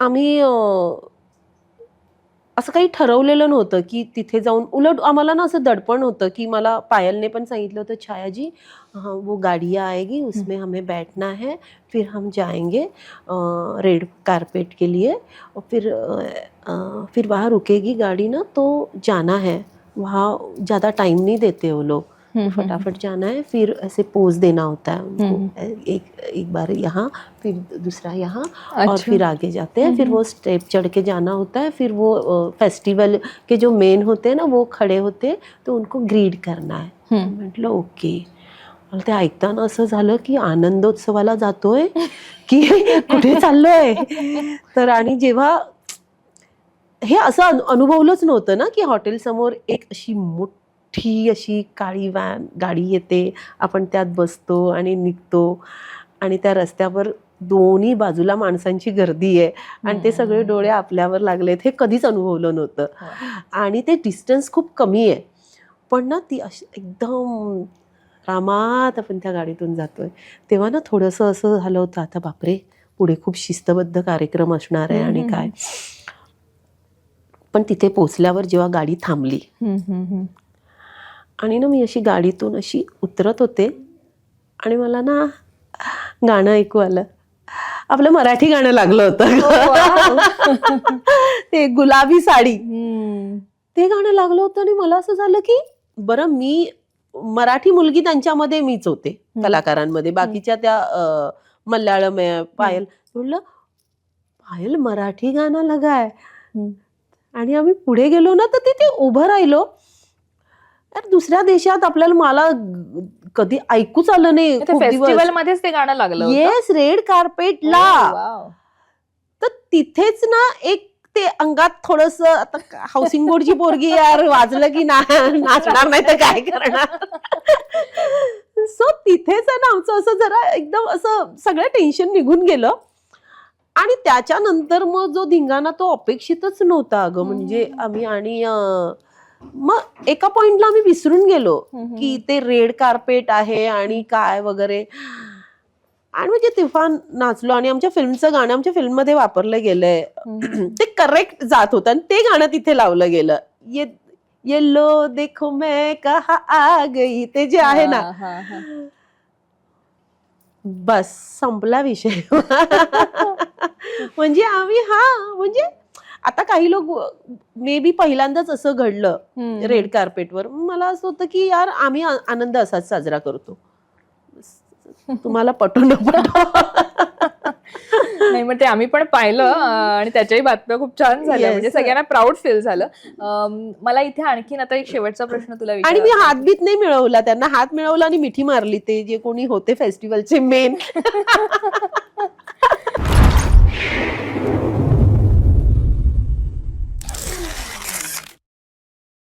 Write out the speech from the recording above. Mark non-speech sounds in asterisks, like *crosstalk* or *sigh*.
आम्ही असं काही ठरवलेलं नव्हतं की तिथे जाऊन उलट आम्हाला ना असं दडपण होतं की मला पायलने पण सांगितलं होतं छायाजी हाँ वो गाड़ियाँ आएगी उसमें हमें बैठना है फिर हम जाएंगे रेड कारपेट के लिए और फिर फिर वहाँ रुकेगी गाड़ी ना तो जाना है। वहाँ ज़्यादा टाइम नहीं देते वो लोग। फटाफट जाना है फिर ऐसे पोज देना होता है। उनको। एक एक बार यहाँ फिर दूसरा यहाँ और अच्छा। फिर आगे जाते हैं। फिर। वो स्टेप चढ़ के जाना होता है फिर वो फेस्टिवल के जो मेन होते हैं ना वो खड़े होते हैं तो उनको ग्रीड करना है. म्हटलं ओके। मला ते ऐकताना असं झालं की आनंदोत्सवाला जातोय की *laughs* कुठे चाललोय? तर आणि जेव्हा हे असं अनु- अनुभवलंच नव्हतं ना की हॉटेलसमोर एक अशी मोठी अशी काळी व्हॅन गाडी येते. आपण त्यात बसतो आणि निघतो. आणि त्या रस्त्यावर दोन्ही बाजूला माणसांची गर्दी आहे. आणि ते सगळे डोळे आपल्यावर लागलेत हे कधीच अनुभवलं नव्हतं. आणि ते डिस्टन्स खूप कमी आहे. पण ना ती अशी एकदम रामात आपण त्या गाडीतून जातोय. तेव्हा ना थोडंसं असं झालं होतं आता बापरे पुढे खूप शिस्तबद्ध कार्यक्रम असणार आहे आणि काय. पण तिथे पोचल्यावर जेव्हा गाडी थांबली. आणि ना मी अशी गाडीतून अशी उतरत होते. आणि मला ना गाणं ऐकू आलं. आपलं मराठी गाणं लागलं होतं. ते गुलाबी साडी. ते गाणं लागलं होतं आणि मला असं झालं की बरं मी मराठी मुलगी त्यांच्यामध्ये मीच होते कलाकारांमध्ये. बाकीच्या त्या मल्याळम पायल म्हणलं पायल मराठी गाणं लगाय. आणि आम्ही पुढे गेलो ना तर तिथे उभं राहिलो. यार दुसऱ्या देशात आपल्याला मला कधी ऐकूच आलं नाही फेस्टिवल मध्येच ते गाणं लागलं? येस रेड कार्पेटला Oh, wow. तर तिथेच ना एक ते अंगात थोडस आता हाऊसिंग बोर्डची पोरगी यार वाजलं की ना नाचणार नाही तर काय करणार सो तिथेच आहे ना आमचं असं जरा एकदम असं सगळं टेन्शन निघून गेलं आणि त्याच्यानंतर मग जो धिंगाणा तो अपेक्षितच नव्हता अगं म्हणजे. आम्ही आणि मग एका पॉइंटला आम्ही विसरून गेलो की ते रेड कार्पेट आहे आणि काय वगैरे. आणि म्हणजे तेव्हा नाचलो आणि आमच्या फिल्मचं गाणं आमच्या फिल्ममध्ये वापरलं गेलंय. *clears throat* ते करेक्ट जात होतं आणि ते गाणं तिथे लावलं गेलं. ये येलो देखो मैं कहा आ गई? ते जे आहे ना. बस संपला विषय. *laughs* म्हणजे आम्ही हा म्हणजे आता काही लोक मे बी पहिल्यांदाच असं घडलं. रेड कार्पेटवर. मला असं होतं की यार आम्ही आनंद असाच साजरा करतो. तुम्हाला पटू न पटो नाही मग ते आम्ही पण पाहिलं आणि त्याच्याही बातम्या खूप छान झाल्या. म्हणजे सगळ्यांना प्राऊड फील झालं. मला इथे आणखीन आता एक शेवटचा प्रश्न तुला आणि मी विचारायचा हातबीत नाही मिळवला. त्यांना हात मिळवला आणि मिठी मारली ते जे कोणी होते फेस्टिवलचे मेन *laughs*